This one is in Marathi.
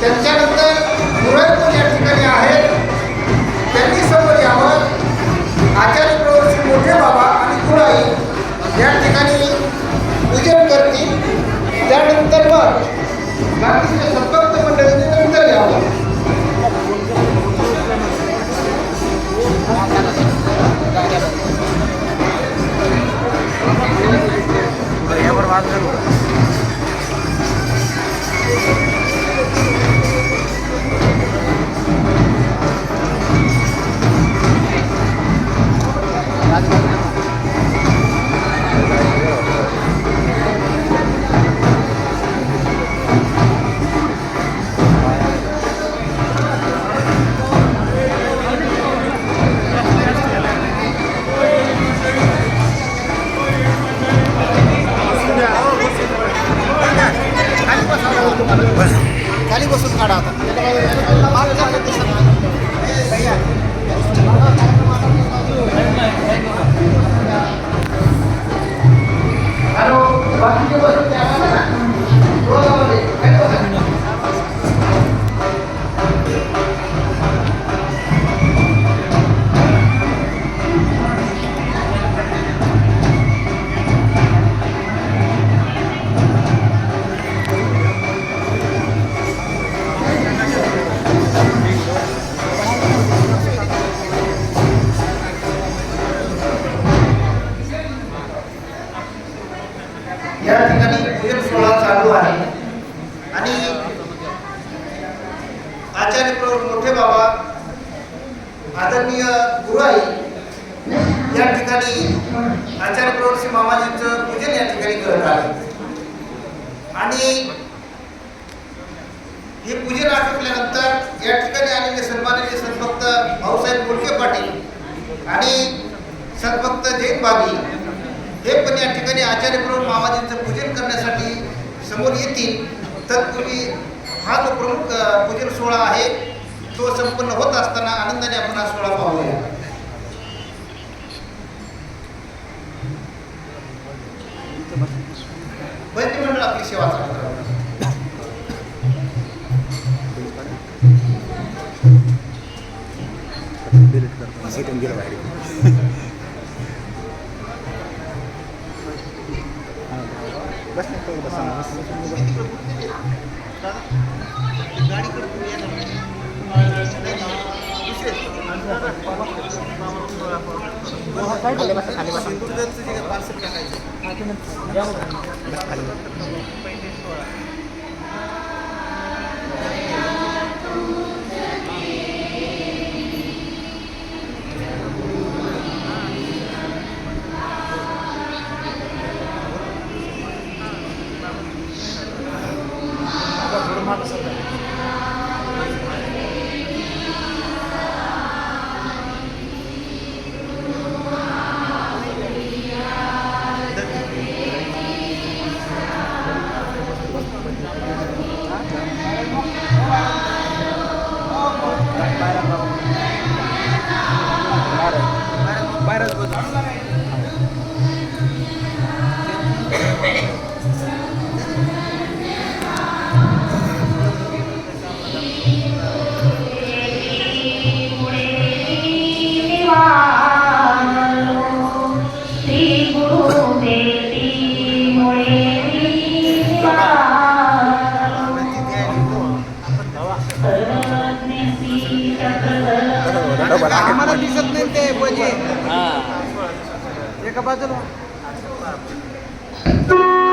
त्यांच्यानंतर मुरळीकर या ठिकाणी आहेत. त्यांनी समोर यावं आचार्य प्रभू मोठे बाबा आणि कुळाई या ठिकाणी पूजन करतील. त्यानंतर मग Yeah. आणि आचार्य प्रौढ मोठे बाबा आदरणीय गुरुआई या ठिकाणी आचार्य प्रौढ श्री मामाजींचं पूजन या ठिकाणी करत आहे. आणि हे पूजन आटोपल्यानंतर या ठिकाणी आलेले सन्माननीय संतभक्त भाऊसाहेब मुलके पाटील आणि संतभक्त जैन बाबी हे पण या ठिकाणी आचार्य प्रौढ मामाजींचं पूजन करण्यासाठी समोर येतील. तत्पूर्वी हा जो प्रमुख पूजन सोहळा आहे तो संपन्न होत असताना आनंदाने आपण हा सोहळा पाहूया. मंडळ आपली सेवा चालू बाहेर? सिंधुदुर्गचं जे पार्सल टाकायचं श्री एका बाजूला श्री